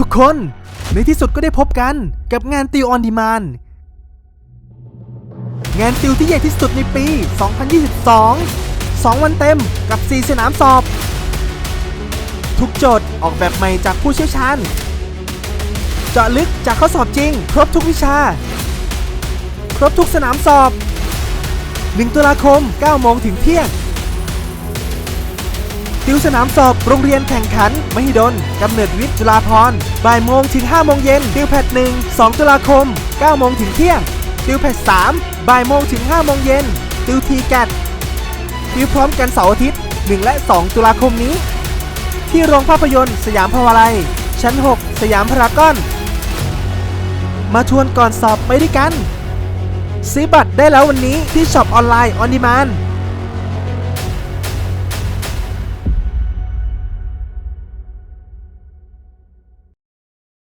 ทุกคนในที่สุดก็ได้พบกันกับงานติวออนดีมานงานติวที่ใหญ่ที่สุดในปี 2022 2 วันเต็มกับ 4 สนามสอบ ทุกโจทย์ออกแบบใหม่จากผู้เชี่ยวชาญ เจาะลึกจากข้อสอบจริง ครบทุกวิชา ครบทุกสนามสอบ 1 ตุลาคม 9 โมงถึงเที่ยง ติวสนามสอบ โรงเรียนแข่งขัน มหิดล กำเนิดวิทย์จุฬาภรณ์บ่ายโมงถึง5โมงเย็น ติวแพท1 2ตุลาคม9โมงถึงเที่ยง ติวแพท3บ่ายโมงถึง5โมงเย็น ติวทีแกตติวพร้อมกันเสาร์อาทิตย์ 1 และ 2 ตุลาคมนี้ ที่โรงภาพยนตร์ สยามพาวาไลยชั้น 6 สยามพารากอน มาทวนก่อนสอบไปด้วยกัน ซื้อบัตรได้แล้ววันนี้ที่ช็อปออนไลน์ออนดีมาน